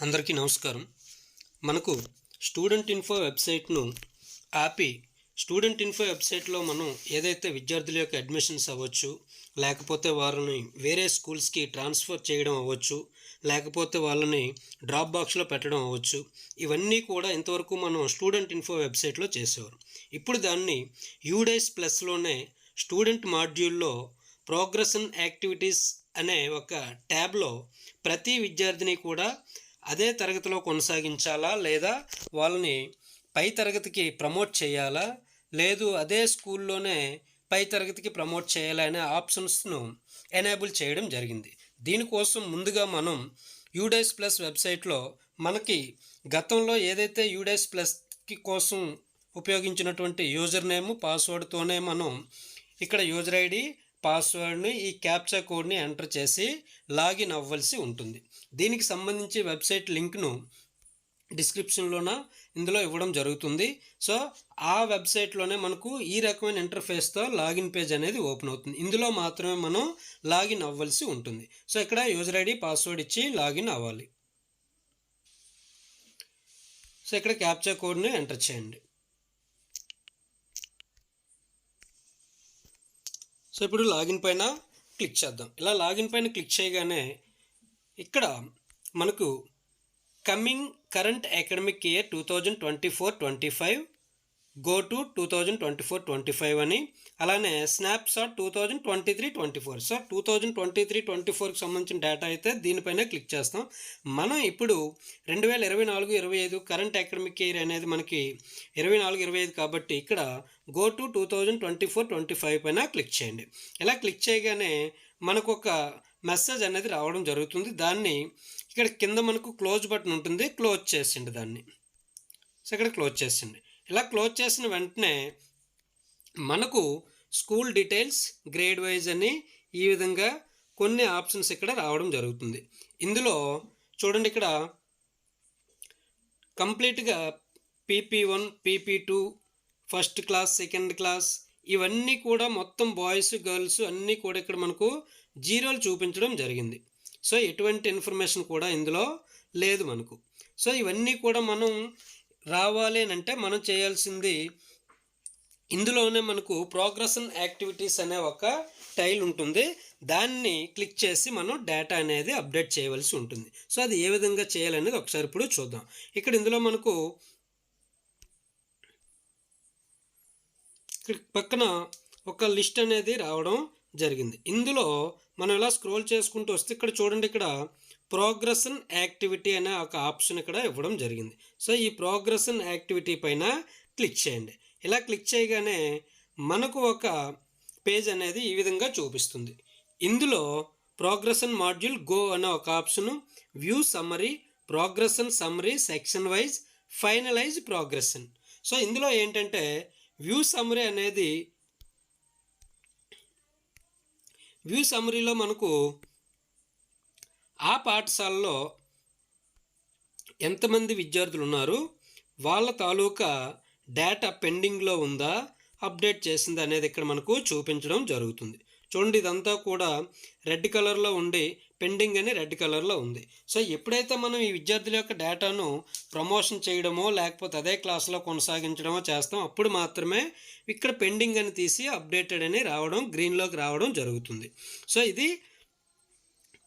అందరికీ నమస్కారం. మనకు స్టూడెంట్ ఇన్ఫో వెబ్సైట్ను ఆపి స్టూడెంట్ ఇన్ఫో వెబ్సైట్లో మనం ఏదైతే విద్యార్థుల యొక్క అడ్మిషన్స్ అవ్వచ్చు లేకపోతే వారిని వేరే స్కూల్స్కి ట్రాన్స్ఫర్ చేయడం అవ్వచ్చు లేకపోతే వాళ్ళని డ్రాప్ బాక్స్లో పెట్టడం అవ్వచ్చు ఇవన్నీ కూడా ఇంతవరకు మనం స్టూడెంట్ ఇన్ఫో వెబ్సైట్లో చేసేవారు. ఇప్పుడు దాన్ని యూడేస్ ప్లస్లోనే స్టూడెంట్ మాడ్యూల్లో ప్రోగ్రెషన్ యాక్టివిటీస్ అనే ఒక ట్యాబ్లో ప్రతి విద్యార్థిని కూడా అదే తరగతిలో కొనసాగించాలా? లేదా వాళ్ళని పై తరగతికి ప్రమోట్ చేయాలా? లేదు అదే స్కూల్లోనే పై తరగతికి ప్రమోట్ చేయాలా అనే ఆప్షన్స్ను ఎనేబుల్ చేయడం జరిగింది. దీనికోసం ముందుగా మనం యూడైస్ ప్లస్ వెబ్సైట్లో మనకి గతంలో ఏదైతే యూడైస్ ప్లస్కి కోసం ఉపయోగించినటువంటి యూజర్ నేమ్ పాస్వర్డ్తోనే మనం ఇక్కడ యూజర్ ఐడి పాస్వర్డ్ని ఈ క్యాప్చా కోడ్ని ఎంటర్ చేసి లాగిన్ అవ్వాల్సి ఉంటుంది. దీనికి సంబంధించి వెబ్సైట్ లింక్ను డిస్క్రిప్షన్లోన ఇందులో ఇవ్వడం జరుగుతుంది. సో ఆ వెబ్సైట్లోనే మనకు ఈ రకమైన ఇంటర్ఫేస్తో లాగిన్ పేజ్ అనేది ఓపెన్ అవుతుంది. ఇందులో మాత్రమే మనం లాగిన్ అవ్వాల్సి ఉంటుంది. సో ఇక్కడ యూజర్ ఐడి పాస్వర్డ్ ఇచ్చి లాగిన్ అవ్వాలి. సో ఇక్కడ క్యాప్చా కోడ్ని ఎంటర్ చేయండి. సో ఇప్పుడు లాగిన్ పైన క్లిక్ చేద్దాం. ఇలా లాగిన్ పైన క్లిక్ చేయగానే ఇక్కడ మనకు coming current academic year two thousand twenty four twenty five go to two thousand twenty four twenty five అని అలానే snapshot two thousand twenty three twenty four so two thousand twenty three twenty ఫోర్కి సంబంధించిన data అయితే దీనిపైన click చేస్తాం. మనం ఇప్పుడు రెండు వేల ఇరవై నాలుగు ఇరవై ఐదు కరెంట్ అకాడమిక్ ఇయర్ అనేది మనకి ఇరవై నాలుగు ఇరవై ఐదు కాబట్టి ఇక్కడ go to two thousand twenty four twenty five పైన క్లిక్ చేయండి. ఇలా క్లిక్ చేయగానే మనకు ఒక మెసేజ్ అనేది రావడం జరుగుతుంది. దాన్ని ఇక్కడ కింద మనకు క్లోజ్ బటన్ ఉంటుంది. క్లోజ్ చేసిండి దాన్ని. సో ఇక్కడ క్లోజ్ చేసిండి ఇలా క్లోజ్ చేసిన వెంటనే మనకు స్కూల్ డీటెయిల్స్ గ్రేడ్ వైజ్ అని ఈ విధంగా కొన్ని ఆప్షన్స్ ఇక్కడ రావడం జరుగుతుంది. ఇందులో చూడండి ఇక్కడ కంప్లీట్గా PP one PP two first class second class ఇవన్నీ కూడా మొత్తం బాయ్స్ గర్ల్స్ అన్నీ కూడా ఇక్కడ మనకు జీరోలు చూపించడం జరిగింది. సో ఎటువంటి ఇన్ఫర్మేషన్ కూడా ఇందులో లేదు మనకు. సో ఇవన్నీ కూడా మనం రావాలి అని అంటే మనం చేయాల్సింది ఇందులోనే మనకు ప్రోగ్రెషన్ యాక్టివిటీస్ అనే ఒక టైల్ ఉంటుంది. దాన్ని క్లిక్ చేసి మనం డేటా అనేది అప్డేట్ చేయవలసి ఉంటుంది. సో అది ఏ విధంగా చేయాలనేది ఒకసారి ఇప్పుడు చూద్దాం. ఇక్కడ ఇందులో మనకు ఇక్కడ పక్కన ఒక లిస్ట్ అనేది రావడం జరిగింది. ఇందులో మనం ఇలా స్క్రోల్ చేసుకుంటూ వస్తే ఇక్కడ చూడండి ఇక్కడ ప్రోగ్రెషన్ యాక్టివిటీ అనే ఒక ఆప్షన్ ఇక్కడ ఇవ్వడం జరిగింది. సో ఈ ప్రోగ్రెషన్ యాక్టివిటీ పైన క్లిక్ చేయండి. ఇలా క్లిక్ చేయగానే మనకు ఒక పేజ్ అనేది ఈ విధంగా చూపిస్తుంది. ఇందులో ప్రోగ్రెషన్ మాడ్యూల్ గో అనే ఒక option view summary progression summary section wise finalise progression so ఇందులో ఏంటంటే వ్యూ సమ్మరీ అనేది వ్యూ సమరీలో మనకు ఆ పాఠశాలలో ఎంతమంది విద్యార్థులు ఉన్నారు? వాళ్ళ తాలూకా డేటా పెండింగ్లో ఉందా? అప్డేట్ చేసిందా అనేది ఇక్కడ మనకు చూపించడం జరుగుతుంది. చూడండి ఇదంతా కూడా రెడ్ కలర్లో ఉండి పెండింగ్ అని రెడ్ కలర్లో ఉంది. సో ఎప్పుడైతే మనం ఈ విద్యార్థుల యొక్క డేటాను ప్రమోషన్ చేయడమో లేకపోతే అదే క్లాస్లో కొనసాగించడమో చేస్తాం అప్పుడు మాత్రమే ఇక్కడ పెండింగ్ అని తీసి అప్డేటెడ్ అని రావడం గ్రీన్లోకి రావడం జరుగుతుంది. సో ఇది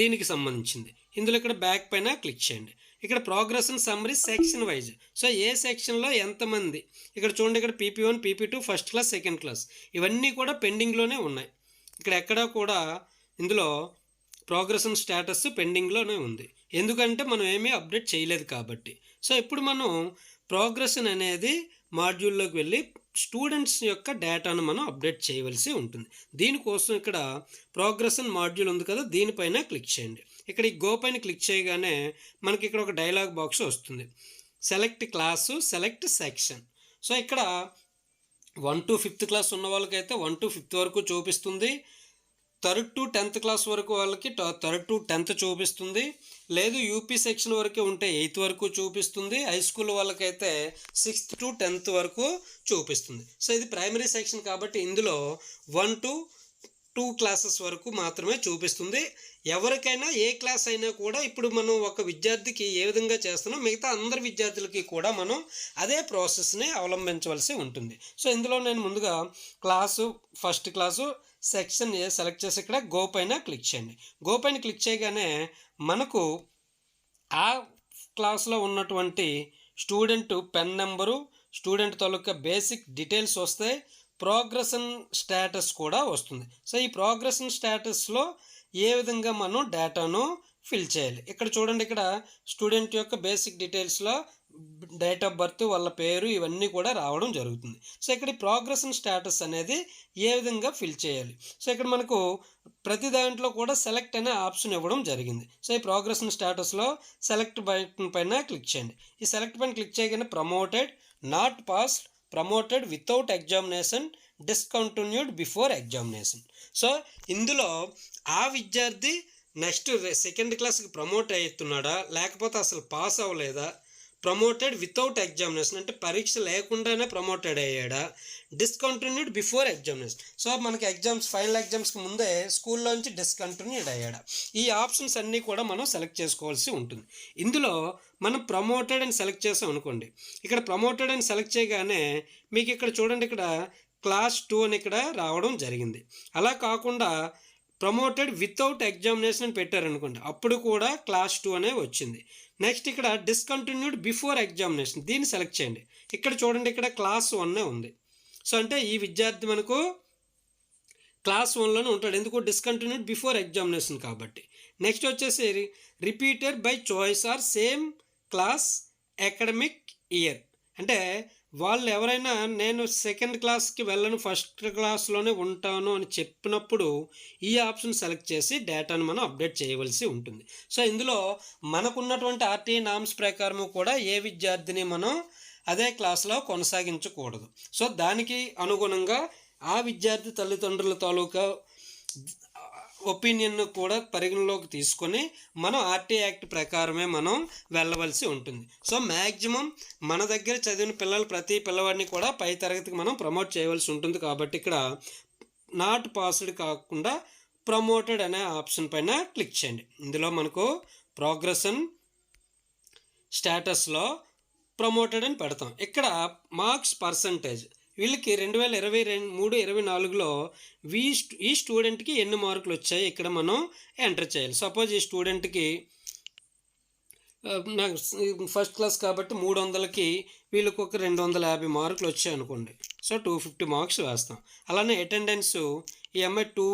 దీనికి సంబంధించింది. ఇందులో ఇక్కడ బ్యాక్ పైన క్లిక్ చేయండి. ఇక్కడ progression summary section wise. So ఏ సెక్షన్లో ఎంతమంది? ఇక్కడ చూడండి ఇక్కడ PP one PP two first class second class. ఇవన్నీ కూడా పెండింగ్లోనే ఉన్నాయి. ఇక్కడ ఎక్కడా కూడా ఇందులో ప్రోగ్రెషన్ స్టేటస్ పెండింగ్లోనే ఉంది. ఎందుకంటే మనం ఏమీ అప్డేట్ చేయలేదు కాబట్టి. సో ఇప్పుడు మనం ప్రోగ్రెషన్ అనేది మాడ్యూల్లోకి వెళ్ళి స్టూడెంట్స్ యొక్క డేటాను మనం అప్డేట్ చేయవలసి ఉంటుంది. దీనికోసం ఇక్కడ ప్రోగ్రెషన్ మాడ్యూల్ ఉంది కదా దీనిపైన క్లిక్ చేయండి. ఇక్కడ ఈ గో పైన క్లిక్ చేయగానే మనకి ఇక్కడ ఒక డైలాగ్ బాక్స్ వస్తుంది. Select class select section. So ఇక్కడ వన్ టు ఫిఫ్త్ క్లాస్ ఉన్న వాళ్ళకైతే వన్ టు ఫిఫ్త్ వరకు చూపిస్తుంది. థర్డ్ టు టెన్త్ క్లాస్ వరకు వాళ్ళకి థర్డ్ టు టెన్త్ చూపిస్తుంది. లేదు యూపీ సెక్షన్ వరకు ఉంటే ఎయిత్ వరకు చూపిస్తుంది. హై స్కూల్ వాళ్ళకైతే సిక్స్త్ టు టెన్త్ వరకు చూపిస్తుంది. సో ఇది ప్రైమరీ సెక్షన్ కాబట్టి ఇందులో వన్ టు టూ క్లాసెస్ వరకు మాత్రమే చూపిస్తుంది. ఎవరికైనా ఏ క్లాస్ అయినా కూడా ఇప్పుడు మనం ఒక విద్యార్థికి ఏ విధంగా చేస్తున్నాం మిగతా అందరి విద్యార్థులకి కూడా మనం అదే ప్రాసెస్ని అవలంబించవలసి ఉంటుంది. సో ఇందులో నేను ముందుగా class first class section A select చేసి ఇక్కడ గో పైన క్లిక్ చేయండి. గో పైన క్లిక్ చేయగానే మనకు ఆ క్లాస్లో ఉన్నటువంటి స్టూడెంట్ పెన్ నెంబరు స్టూడెంట్ తాలూకా బేసిక్ డీటెయిల్స్ వస్తాయి ప్రోగ్రెషన్ స్టేటస్ కూడా వస్తుంది. సో ఈ ప్రోగ్రెషన్ స్టేటస్లో ఏ విధంగా మనం డేటాను ఫిల్ చేయాలి? ఇక్కడ చూడండి ఇక్కడ స్టూడెంట్ యొక్క బేసిక్ డీటెయిల్స్లో డేట్ ఆఫ్ బర్త్ వాళ్ళ పేరు ఇవన్నీ కూడా రావడం జరుగుతుంది. సో ఇక్కడ ప్రోగ్రెషన్ స్టేటస్ అనేది ఏ విధంగా ఫిల్ చేయాలి? సో ఇక్కడ మనకు ప్రతి దాంట్లో కూడా సెలెక్ట్ అనే ఆప్షన్ ఇవ్వడం జరిగింది. సో ఈ ప్రోగ్రెషన్ స్టేటస్లో సెలెక్ట్ బటన్ పైన క్లిక్ చేయండి. ఈ సెలెక్ట్ పైన క్లిక్ చేయగానే promoted not passed promoted without examination discontinued before examination. So ఇందులో ఆ విద్యార్థి నెక్స్ట్ సెకండ్ క్లాస్కి ప్రమోట్ అవుతున్నాడా లేకపోతే అసలు పాస్ అవ్వలేదా? ప్రమోటెడ్ వితౌట్ ఎగ్జామినేషన్ అంటే పరీక్ష లేకుండానే ప్రమోటెడ్ అయ్యాడా? డిస్కంటిన్యూడ్ బిఫోర్ ఎగ్జామినేషన్ సో మనకి ఎగ్జామ్స్ ఫైనల్ ఎగ్జామ్స్కి ముందే స్కూల్లోంచి డిస్కంటిన్యూడ్ అయ్యాడా? ఈ ఆప్షన్స్ అన్నీ కూడా మనం సెలెక్ట్ చేసుకోవాల్సి ఉంటుంది. ఇందులో మనం ప్రమోటెడ్ అని సెలెక్ట్ చేసాం అనుకోండి. ఇక్కడ ప్రమోటెడ్ అని సెలెక్ట్ చేయగానే మీకు ఇక్కడ చూడండి ఇక్కడ క్లాస్ టూ అని ఇక్కడ రావడం జరిగింది. అలా కాకుండా ప్రమోటెడ్ వితౌట్ ఎగ్జామినేషన్ అని పెట్టారనుకోండి అప్పుడు కూడా క్లాస్ టూ అనే వచ్చింది. నెక్స్ట్ ఇక్కడ డిస్కంటిన్యూడ్ బిఫోర్ ఎగ్జామినేషన్ దీన్ని సెలెక్ట్ చేయండి. ఇక్కడ చూడండి ఇక్కడ క్లాస్ వన్నే ఉంది. సో అంటే ఈ విద్యార్థి మనకు క్లాస్ వన్లోనే ఉంటాడు. ఎందుకు? డిస్కంటిన్యూడ్ బిఫోర్ ఎగ్జామినేషన్ కాబట్టి. నెక్స్ట్ వచ్చేసి repeated by choice or same class academic year అంటే వాళ్ళు ఎవరైనా నేను సెకండ్ క్లాస్కి వెళ్ళను ఫస్ట్ క్లాస్లోనే ఉంటాను అని చెప్పినప్పుడు ఈ ఆప్షన్ సెలెక్ట్ చేసి డేటాను మనం అప్డేట్ చేయవలసి ఉంటుంది. సో ఇందులో మనకున్నటువంటి ఆర్టీ నామ్స్ ప్రకారము కూడా ఏ విద్యార్థిని మనం అదే క్లాస్లో కొనసాగించకూడదు. సో దానికి అనుగుణంగా ఆ విద్యార్థి తల్లిదండ్రుల తాలూకా ఒపీనియన్ను కూడా పరిగణలోకి తీసుకొని మనం ఆర్టీ యాక్ట్ ప్రకారమే మనం వెళ్ళవలసి ఉంటుంది. సో మ్యాక్సిమం మన దగ్గర చదివిన పిల్లలు ప్రతి పిల్లవాడిని కూడా పై తరగతికి మనం ప్రమోట్ చేయవలసి ఉంటుంది. కాబట్టి ఇక్కడ నాట్ పాస్డ్ కాకుండా ప్రమోటెడ్ అనే ఆప్షన్ పైన క్లిక్ చేయండి. ఇందులో మనకు ప్రోగ్రెషన్ స్టేటస్లో ప్రమోటెడ్ అని పెడతాం. ఇక్కడ మార్క్స్ పర్సంటేజ్ వీళ్ళకి రెండు వేల ఇరవై రెండు మూడు ఇరవై నాలుగులో వీ ఈ స్టూడెంట్కి ఎన్ని మార్కులు వచ్చాయి? ఇక్కడ మనం ఎంటర్ చేయాలి. సపోజ్ ఈ స్టూడెంట్కి నాకు ఫస్ట్ క్లాస్ కాబట్టి మూడు వందలకి వీళ్ళకి ఒక రెండు వందల యాభై మార్కులు వచ్చాయి అనుకోండి. సో టూ ఫిఫ్టీ మార్క్స్ వేస్తాం. అలానే అటెండెన్స్ ఈ అమ్మాయి టూ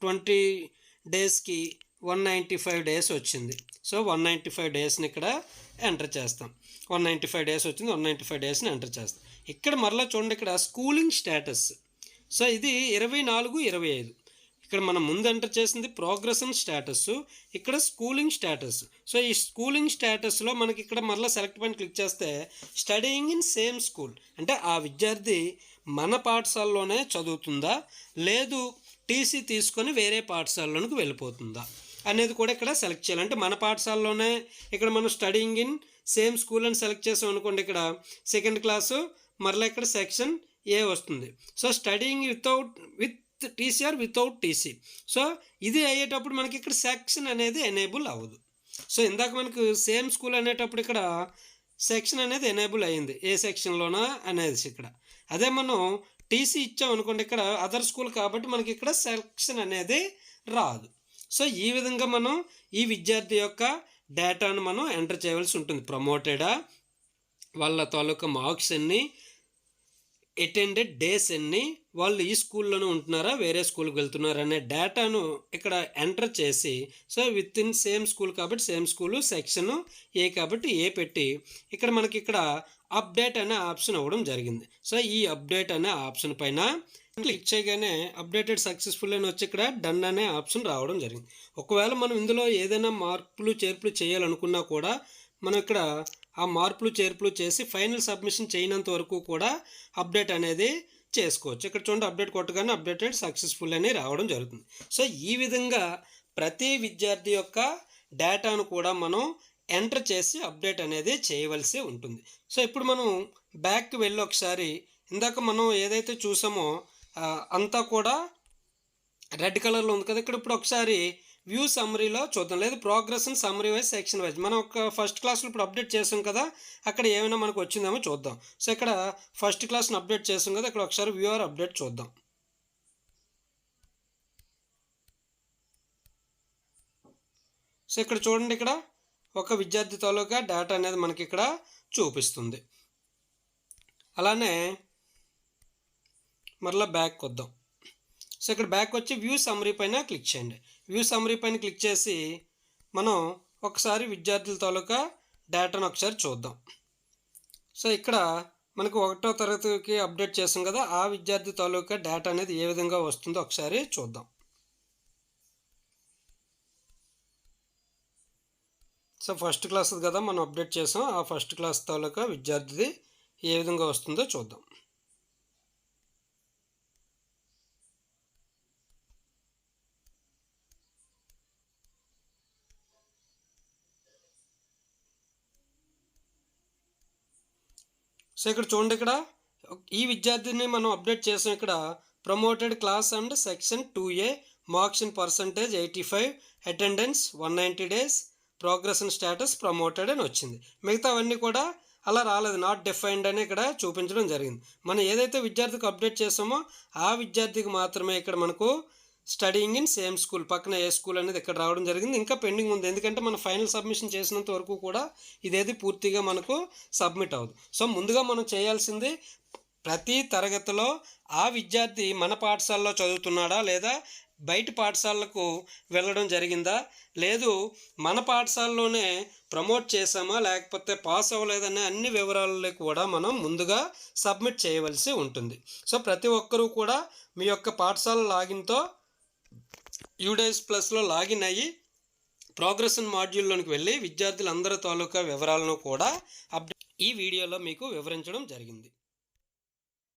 ట్వంటీ డేస్కి వన్ నైంటీ ఫైవ్ డేస్ వచ్చింది. సో వన్ నైంటీ ఫైవ్ డేస్ని ఇక్కడ ఎంటర్ చేస్తాం. వన్ నైంటీ ఫైవ్ డేస్ వచ్చింది వన్ నైంటీ ఫైవ్ డేస్ని ఎంటర్ చేస్తాం. ఇక్కడ మరలా చూడండి ఇక్కడ స్కూలింగ్ స్టేటస్. సో ఇది ఇరవై నాలుగు ఇరవై ఐదు. ఇక్కడ మనం ముందు ఎంటర్ చేసింది ప్రోగ్రెషన్ స్టేటస్ ఇక్కడ స్కూలింగ్ స్టేటస్. సో ఈ స్కూలింగ్ స్టేటస్లో మనకి ఇక్కడ మరలా సెలెక్ట్ పైన క్లిక్ చేస్తే స్టడీయింగ్ ఇన్ సేమ్ స్కూల్. అంటే ఆ విద్యార్థి మన పాఠశాలలోనే చదువుతుందా? లేదు టీసీ తీసుకొని వేరే పాఠశాలలోనికి వెళ్ళిపోతుందా? అనేది కూడా ఇక్కడ సెలెక్ట్ చేయాలి. అంటే మన పాఠశాలలోనే ఇక్కడ మనం స్టడీయింగ్ ఇన్ సేమ్ స్కూల్ అని సెలెక్ట్ చేసాం అనుకోండి ఇక్కడ సెకండ్ క్లాసు మరలా ఇక్కడ సెక్షన్ ఏ వస్తుంది. So studying without with TCR without TC so ఇది అయ్యేటప్పుడు మనకి ఇక్కడ సెక్షన్ అనేది ఎనేబుల్ అవ్వదు. సో ఇందాక మనకు సేమ్ స్కూల్ అనేటప్పుడు ఇక్కడ సెక్షన్ అనేది ఎనేబుల్ అయ్యింది. ఏ సెక్షన్లోనా అనేది ఇక్కడ. అదే మనం టీసీ ఇచ్చాం అనుకోండి ఇక్కడ అదర్ స్కూల్ కాబట్టి మనకి ఇక్కడ సెక్షన్ అనేది రాదు. సో ఈ విధంగా మనం ఈ విద్యార్థి యొక్క డేటాను మనం ఎంటర్ చేయవలసి ఉంటుంది. ప్రమోటెడా వాళ్ళ తాలూకా మార్క్స్ ఎన్ని అటెండెడ్ డేస్ ఎన్ని వాళ్ళు ఈ స్కూల్లోనే ఉంటున్నారా వేరే స్కూల్కి వెళ్తున్నారా అనే డేటాను ఇక్కడ ఎంటర్ చేసి so with in same school కాబట్టి సేమ్ స్కూలు సెక్షన్ ఏ కాబట్టి ఏ పెట్టి ఇక్కడ మనకి ఇక్కడ అప్డేట్ అనే ఆప్షన్ అవ్వడం జరిగింది. సో ఈ అప్డేట్ అనే ఆప్షన్ పైన క్లిక్ చేయగానే అప్డేటెడ్ సక్సెస్ఫుల్ అని వచ్చి ఇక్కడ డన్ అనే ఆప్షన్ రావడం జరిగింది. ఒకవేళ మనం ఇందులో ఏదైనా మార్పులు చేర్పులు చేయాలనుకున్నా కూడా మనం ఇక్కడ ఆ మార్పులు చేర్పులు చేసి ఫైనల్ సబ్మిషన్ చేయనంత వరకు కూడా అప్డేట్ అనేది చేసుకోవచ్చు. ఇక్కడ చూడండి అప్డేట్ కొట్టగానే అప్డేటెడ్ సక్సెస్ఫుల్ అని రావడం జరుగుతుంది. సో ఈ విధంగా ప్రతి విద్యార్థి యొక్క డేటాను కూడా మనం ఎంటర్ చేసి అప్డేట్ అనేది చేయవలసి ఉంటుంది. సో ఇప్పుడు మనం బ్యాక్కి వెళ్ళి ఒకసారి ఇందాక మనం ఏదైతే చూసామో అంతా కూడా రెడ్ కలర్లో ఉంది కదా. ఇక్కడ ఇప్పుడు ఒకసారి వ్యూ సమ్మరీలో చూద్దాం. లేదు progress summary wise section wise. మనం ఒక ఫస్ట్ క్లాస్లో ఇప్పుడు అప్డేట్ చేసాం కదా. అక్కడ ఏమైనా మనకు వచ్చిందేమో చూద్దాం. సో ఇక్కడ ఫస్ట్ క్లాస్ని అప్డేట్ చేసాం కదా. ఇక్కడ ఒకసారి వ్యూఆర్ అప్డేట్ చూద్దాం. సో ఇక్కడ చూడండి ఇక్కడ ఒక విద్యార్థి తాలూకా డేటా అనేది మనకి ఇక్కడ చూపిస్తుంది. అలానే మరలా బ్యాక్ వద్దాం సో ఇక్కడ బ్యాక్ వచ్చి వ్యూ సమరీ పైన క్లిక్ చేయండి. వ్యూ సమరీ పైన క్లిక్ చేసి మనం ఒకసారి విద్యార్థుల తాలూకా డేటాను ఒకసారి చూద్దాం. సో ఇక్కడ మనకు ఒకటో తరగతికి అప్డేట్ చేసాం కదా ఆ విద్యార్థి తాలూకా డేటా అనేది ఏ విధంగా వస్తుందో ఒకసారి చూద్దాం. సో ఫస్ట్ క్లాస్ కదా మనం అప్డేట్ చేసాం. ఆ ఫస్ట్ క్లాస్ తాలూకా విద్యార్థిది ఏ విధంగా వస్తుందో చూద్దాం. సో ఇక్కడ చూడండి ఇక్కడ ఈ విద్యార్థిని మనం అప్డేట్ చేసాం ఇక్కడ. Promoted class and section two A marks in percentage eighty five attendance one ninety days progress in status promoted అని వచ్చింది. మిగతావన్నీ కూడా అలా రాలేదు నాట్ డిఫైన్డ్ అని ఇక్కడ చూపించడం జరిగింది. మనం ఏదైతే విద్యార్థికి అప్డేట్ చేసామో ఆ విద్యార్థికి మాత్రమే ఇక్కడ మనకు స్టడీయింగ్ ఇన్ సేమ్ స్కూల్ పక్కన ఏ స్కూల్ అనేది ఇక్కడ రావడం జరిగింది. ఇంకా పెండింగ్ ఉంది. ఎందుకంటే మనం ఫైనల్ సబ్మిషన్ చేసినంత వరకు కూడా ఇదేది పూర్తిగా మనకు సబ్మిట్ అవ్వదు. సో ముందుగా మనం చేయాల్సింది ప్రతి తరగతిలో ఆ విద్యార్థి మన పాఠశాలలో చదువుతున్నాడా లేదా బయట పాఠశాలకు వెళ్ళడం జరిగిందా? లేదు మన పాఠశాలలోనే ప్రమోట్ చేసామా లేకపోతే పాస్ అవ్వలేదనే అన్ని వివరాలని కూడా మనం ముందుగా సబ్మిట్ చేయవలసి ఉంటుంది. సో ప్రతి ఒక్కరూ కూడా మీ యొక్క పాఠశాల లాగిన్తో యూడేస్ ప్లస్లో లాగిన్ అయ్యి ప్రోగ్రెషన్ మాడ్యూల్లోనికి వెళ్ళి విద్యార్థులందరి తాలూకా వివరాలను కూడా అప్డేట్ ఈ వీడియోలో మీకు వివరించడం జరిగింది.